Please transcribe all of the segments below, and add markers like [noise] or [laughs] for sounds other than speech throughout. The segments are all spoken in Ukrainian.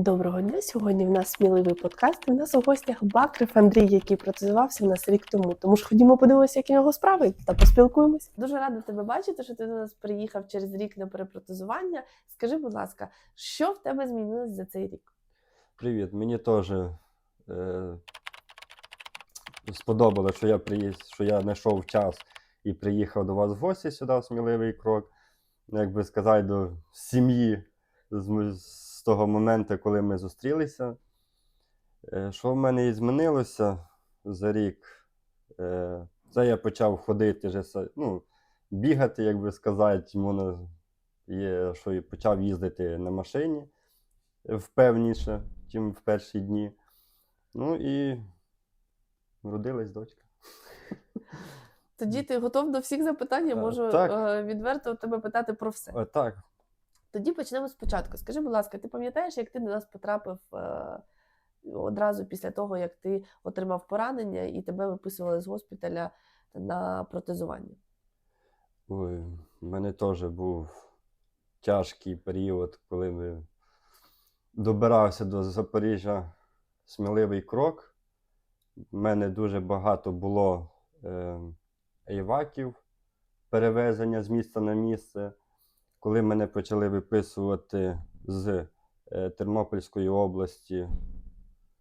Доброго дня! Сьогодні в нас сміливий подкаст. і В нас у гостях Бакрив Андрій, який протезувався в нас рік тому. Тому ж ходімо подивимося, як у нього справи, та поспілкуємось. Дуже рада тебе бачити, що ти до нас приїхав через рік на перепротезування. Скажи, будь ласка, що в тебе змінилось за цей рік? Привіт, мені теж е, сподобалося, що я приїзд, що я знайшов час і приїхав до вас в гості сюди, в сміливий крок. Як би сказати, до сім'ї з, з того моменту, коли ми зустрілися. Е, що в мене і змінилося за рік? Е, це я почав ходити, вже, ну, бігати, як би сказати, можна, є, що і почав їздити на машині впевніше, ніж в перші дні. Ну і родилась дочка. Тоді ти готов до всіх запитань, я Е, можу так. відверто тебе питати про все. Так, Тоді почнемо спочатку. Скажи, будь ласка, ти пам'ятаєш, як ти до нас потрапив е, одразу після того, як ти отримав поранення і тебе виписували з госпіталя на протезування? ой, в мене теж був тяжкий період, коли ми добирався до Запоріжжя сміливий крок. У мене дуже багато було е, ейваків, перевезення з місця на місце. Коли мене почали виписувати з е, Тернопільської області,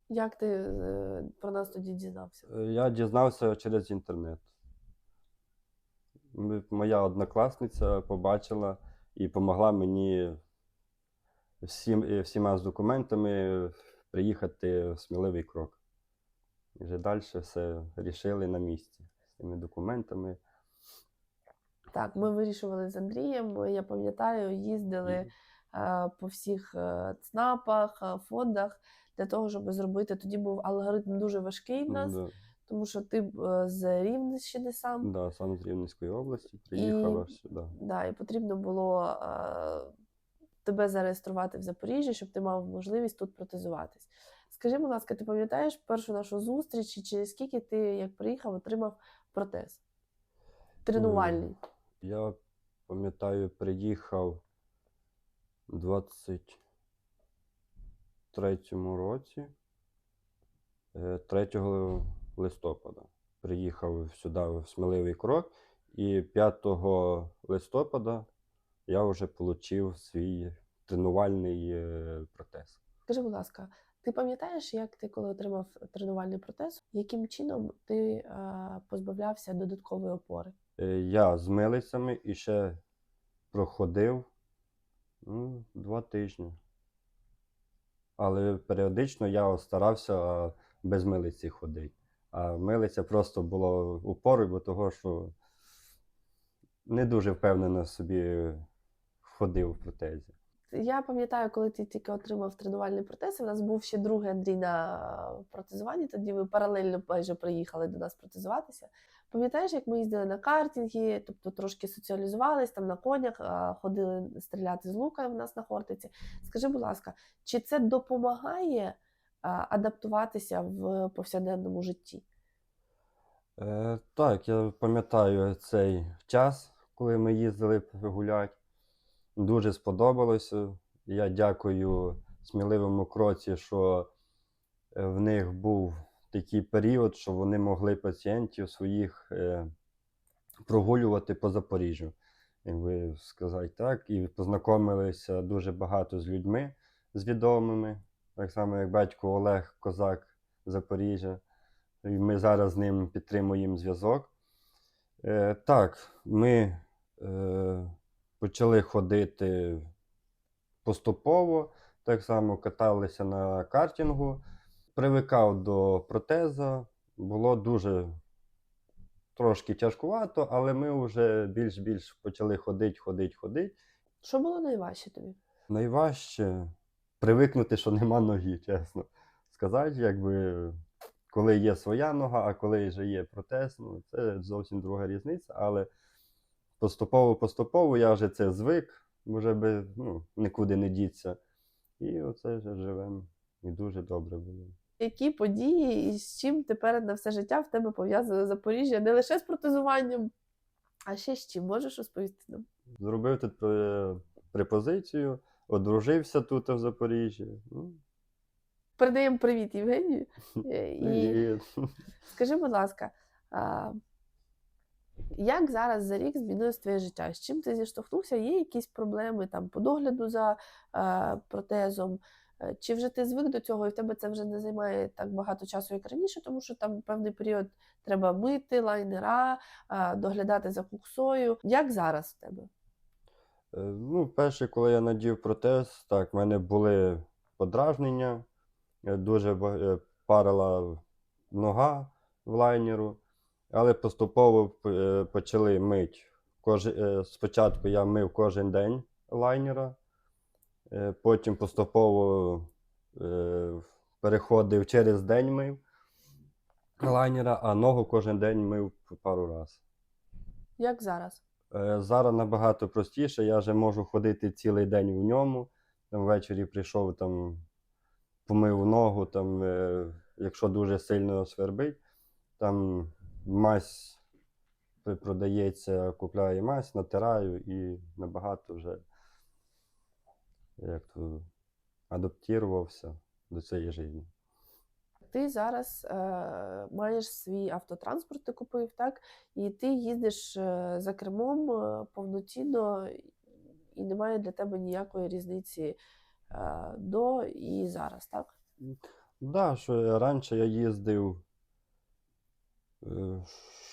Як ти е, про нас тоді дізнався? Е, Я дізнався через інтернет. Моя однокласниця побачила і допомогла мені всім, всіма з документами приїхати в сміливий крок. І вже далі все рішили на місці з цими документами. Так, ми вирішували з Андрієм. Я пам'ятаю, їздили е, по всіх е, ЦНАПах, е, фондах для того, щоб зробити. Тоді був алгоритм дуже важкий в нас, Да, тому що ти е, з Рівненщини сам. да, сам з Рівненської області приїхала сюди. Да, і потрібно було е, тебе зареєструвати в Запоріжжі, щоб ти мав можливість тут протезуватись. Скажи, будь ласка, ти пам'ятаєш першу нашу зустріч, і через скільки ти, як приїхав, отримав протез? Тренувальний. Я пам'ятаю, приїхав у 23-му році, е, 3 листопада. Приїхав сюди в Сміливий Крок, і 5 листопада я вже отримав свій тренувальний е, протез. Скажи, будь ласка, ти пам'ятаєш, як ти, коли отримав тренувальний протез, яким чином ти е, позбавлявся додаткової опори? Е, Я з милицями і ще проходив ну, два тижні. Але періодично я старався без милиці ходити. А милиця просто була упорою, бо того, що не дуже впевнено собі ходив в протезі. Я пам'ятаю, коли ти тільки отримав тренувальний протез, у нас був ще другий Андрій на протезуванні, тоді ви паралельно майже приїхали до нас протезуватися. Пам'ятаєш, як ми їздили на картинги, тобто трошки соціалізувались, там на конях, ходили стріляти з лука в нас на Хортиці. Скажи, будь ласка, чи це допомагає адаптуватися в повсякденному житті? Е, так, я пам'ятаю цей час, коли ми їздили гуляти. Дуже сподобалося. Я дякую сміливому кроці, що е, в них був такий період, що вони могли пацієнтів своїх е, прогулювати по Запоріжжю. Якби сказати так, і познайомилися дуже багато з людьми, з відомими, так само як батько Олег Козак Запоріжжя. І ми зараз з ним підтримуємо зв'язок. Е, так, ми е, почали ходити поступово, так само каталися на картингу, привикав до протеза, було дуже трошки тяжкувато, але ми вже більш-більш почали ходити, ходити, ходити. Що було найважче тобі? Найважче привикнути, що нема ноги, чесно сказати, якби коли є своя нога, а коли вже є протез, ну це зовсім друга різниця. Але поступово-поступово я вже це звик, вже би ну, нікуди не діться. І оце вже живемо. І дуже добре було. Які події і з чим тепер на все життя в тебе пов'язане Запоріжжя? Не лише з протезуванням, а ще з чим можеш розповісти нам? Зробив тут е, препозицію, одружився тут в Запоріжжі. Ну, Передаємо привіт Євгенію. [laughs] Е, І [laughs] скажи, будь ласка, а, як зараз за рік змінилось твоє життя? З чим ти зіштовхнувся? Є якісь проблеми там по догляду за е, протезом? Е, Чи вже ти звик до цього, і в тебе це вже не займає так багато часу, як раніше, тому що там певний період треба мити лайнера, е, доглядати за куксою. Як зараз в тебе? Е, Ну, перше, коли я надів протез, так, в мене були подражнення, дуже парила нога в лайнеру, але поступово почали мити. Спочатку я мив кожен день лайнера, потім поступово е, переходив через день мив лайнера, а ногу кожен день мив пару разів. Як зараз? Е, Зараз набагато простіше, я вже можу ходити цілий день в ньому. Там ввечері прийшов, там, помив ногу, там, е, якщо дуже сильно свербить, там мазь продається, купляю мазь, натираю і набагато вже як то, адаптувався до цієї житті. Ти зараз е, маєш свій автотранспорт, ти купив, так? І ти їздиш е, за кермом е, повноцінно, і немає для тебе ніякої різниці е, до і зараз, так? Да, що раніше я їздив, е,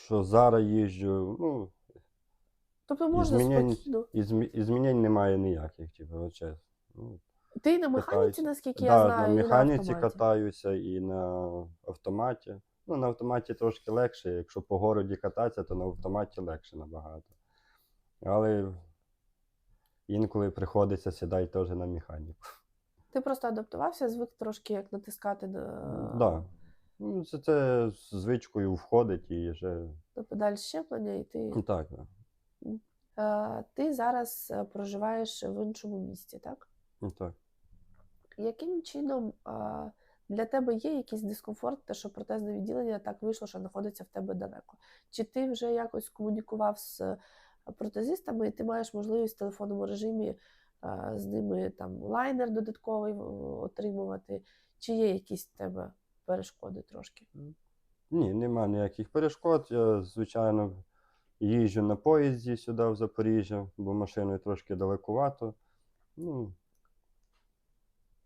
що зараз їжджу, ну, Тобто можна змінень- спокійно. і змінень немає ніяких, типу, чесно. Ну, Ти на механіці, катаюся. наскільки я да, знаю, на і механіці автоматі. катаюся і на автоматі. Ну, на автоматі трошки легше. Якщо по городі кататися, то на автоматі легше набагато. Але інколи приходиться сідати теж на механіку. Ти просто адаптувався, звик трошки як натискати на, Да. Ну, це, це з звичкою входить і вже. на педаль щеплення, і ти. Так, да. Е, ти зараз е, проживаєш в іншому місті, так? Ну, так. Яким чином а, для тебе є якийсь дискомфорт, те, що протезне відділення так вийшло, що знаходиться в тебе далеко? Чи ти вже якось комунікував з е, протезистами, і ти маєш можливість в телефонному режимі а, з ними там лайнер додатковий отримувати? Чи є якісь в тебе перешкоди трошки? Ні, нема ніяких перешкод. Я, звичайно, їжджу на поїзді сюди, в Запоріжжя, бо машиною трошки далекувато. Ну,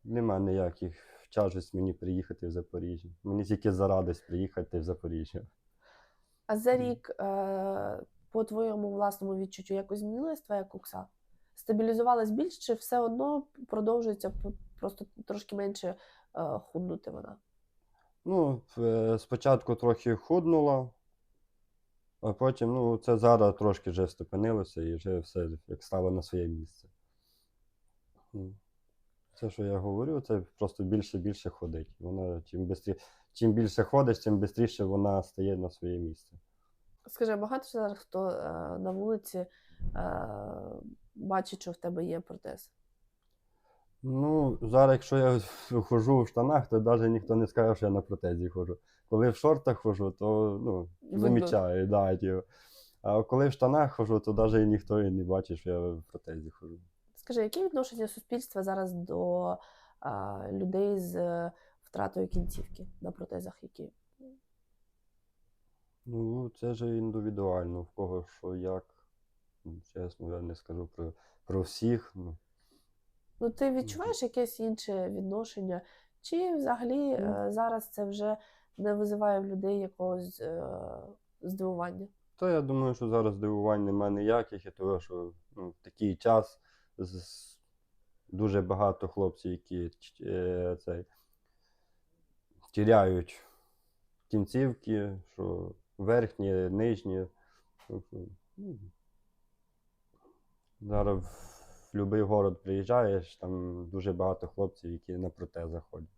нема ніяких тяжесть мені приїхати в Запоріжжя. Мені тільки зарадість приїхати в Запоріжжя. А за рік, е, по твоєму власному відчуттю, якось змінилась твоя кукса? Стабілізувалась більш, чи все одно продовжується просто трошки менше е, худнути вона? Ну, е, спочатку трохи худнуло, а потім, ну, це зараз трошки вже ступенилося і вже все як стало на своє місце. Це, що я говорю, це просто більше і більше ходить. Вона чим бистрі... чим більше ходиш, тим швидше вона стає на своє місце. Скажи, багато зараз хто е, на вулиці е, бачить, що в тебе є протез? Ну, зараз, якщо я [laughs] хожу в штанах, то навіть ніхто не скаже, що я на протезі ходжу. Коли в шортах ходжу, то ну, замічаю, да. А коли в штанах ходжу, то навіть ніхто і не бачить, що я в протезі ходжу. Скажи, яке відношення суспільства зараз до а, людей з е, втратою кінцівки на протезах, які Ну, це ж індивідуально, в кого що як. Ну, Чесно, я не скажу про, про всіх. Ну, Ну, ти відчуваєш якесь інше відношення? Чи взагалі Ну. е, зараз це вже не визиває в людей якогось е, здивування? Та я думаю, що зараз здивувань нема ніяких, і того, що ну, в такий час дуже багато хлопців, які е, цей, тіряють кінцівки, що верхні, нижні. Тобто, ну, Зараз в будь-який город приїжджаєш, там дуже багато хлопців, які на протезах ходять.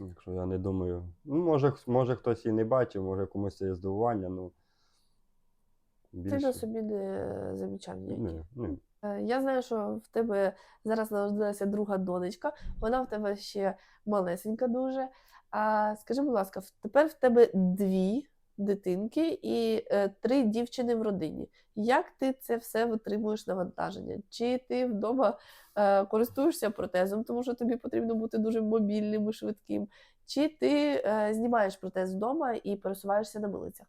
Якщо я не думаю. Ну, може, може хтось і не бачив, може комусь це є здивування, ну. Ти на собі не замічав ніяких? Ні, ні. Е, Я знаю, що в тебе зараз народилася друга донечка, вона в тебе ще малесенька дуже. А скажи, будь ласка, тепер в тебе дві дитинки і е, три дівчини в родині. Як ти це все витримуєш навантаження? Чи ти вдома е, користуєшся протезом, тому що тобі потрібно бути дуже мобільним і швидким? Чи ти знімаєш протез вдома і пересуваєшся на милицях?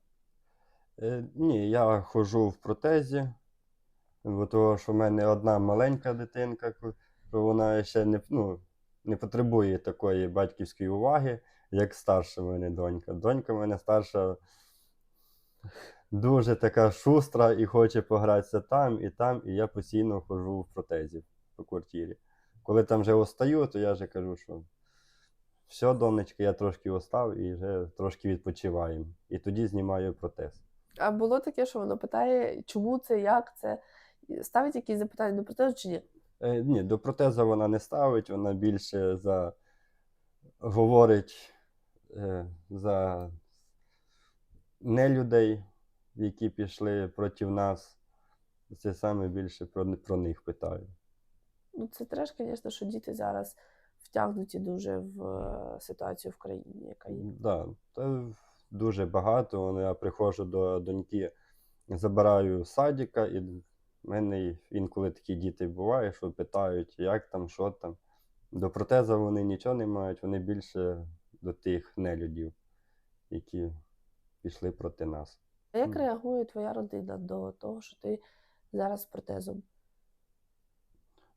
Е, ні, я ходжу в протезі, бо того, що в мене одна маленька дитинка, що вона ще не, ну, не потребує такої батьківської уваги, як старша в мене донька. Донька в мене старша дуже така шустра і хоче погратися там і там, і я постійно ходжу в протезі по квартирі. Коли там вже остаю, то я вже кажу, що все, донечка, я трошки остав і вже трошки відпочиваємо. І тоді знімаю протез. А було таке, що воно питає, чому це, як це? Ставить якісь запитання до протезу чи ні? Е, ні, до протеза вона не ставить, вона більше за говорить е, за нелюдей, які пішли проти нас. Це саме більше про, про них питаю. Ну, це треш, звісно, що діти зараз втягнуті дуже в е, ситуацію в країні, яка є. Да, та дуже багато. Я приходжу до доньки, забираю садика, і в мене інколи такі діти бувають, що питають, як там, що там. До протеза вони нічого не мають, вони більше до тих нелюдів, які пішли проти нас. А як реагує твоя родина до того, що ти зараз з протезом?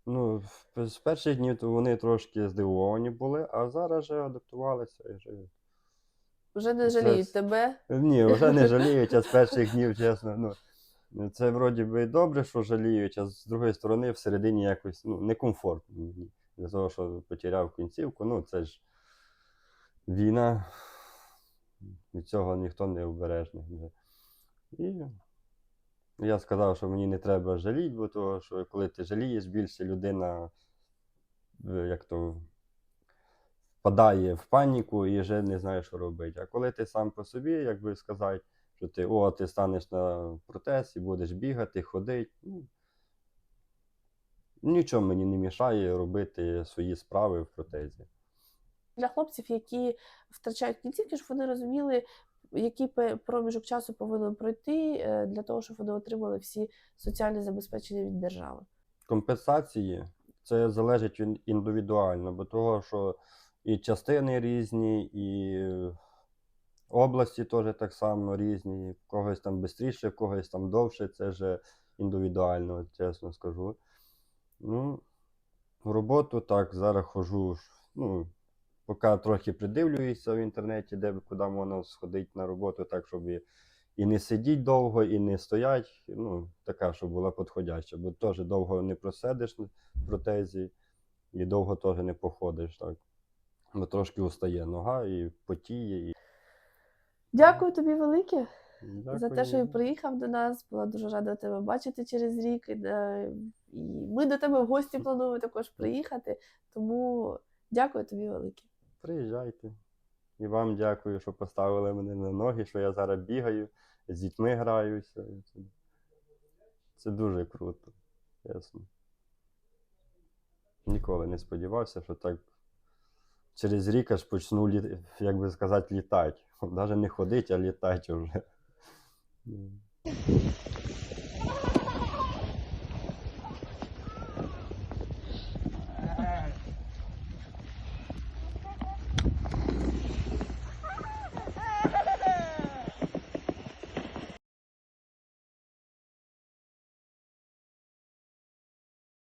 Ну, з перших днів то вони трошки здивовані були, а зараз вже адаптувалися і вже Вже не жаліють с- тебе? Ні, вже не жаліють, а з [laughs] перших днів, чесно. Ну, це вроді би добре, що жаліють, а з другої сторони, всередині якось ну, некомфортно. Для того, що потеряв кінцівку, ну це ж війна. Від цього ніхто не обережний. І я сказав, що мені не треба жаліти, бо того, що коли ти жалієш, більше людина е, як то впадає в паніку і вже не знає, що робити. А коли ти сам по собі, як би сказати, що ти о, ти станеш на протез і будеш бігати, ходити. Ну, нічого мені не мішає робити свої справи в протезі. Для хлопців, які втрачають кінцівки, щоб вони розуміли, який проміжок часу повинен пройти е, для того, щоб вони отримали всі соціальні забезпечення від держави. Компенсації це залежить від індивідуально, бо того, що і частини різні, і області теж так само різні. В когось там швидше, в когось там довше, це вже індивідуально, чесно скажу. Ну, в роботу так, зараз хожу, ну, поки трохи придивлююся в інтернеті, де куди можна сходити на роботу, так, щоб і, не сидіть довго, і не стоять. Ну, така, щоб була підходяща, бо теж довго не просидиш на протезі і довго теж не походиш. Так. Бо трошки устає нога і потіє. І... Дякую тобі велике за те, Дякую. що приїхав до нас. Була дуже рада тебе бачити через рік. І, е, ми до тебе в гості плануємо також приїхати. Тому дякую тобі велике. Приїжджайте. І вам дякую, що поставили мене на ноги, що я зараз бігаю, з дітьми граюся. Це, це дуже круто, чесно. Ніколи не сподівався, що так через рік аж почну, лі... як би сказати, літати. Навіть не ходить, а літати вже.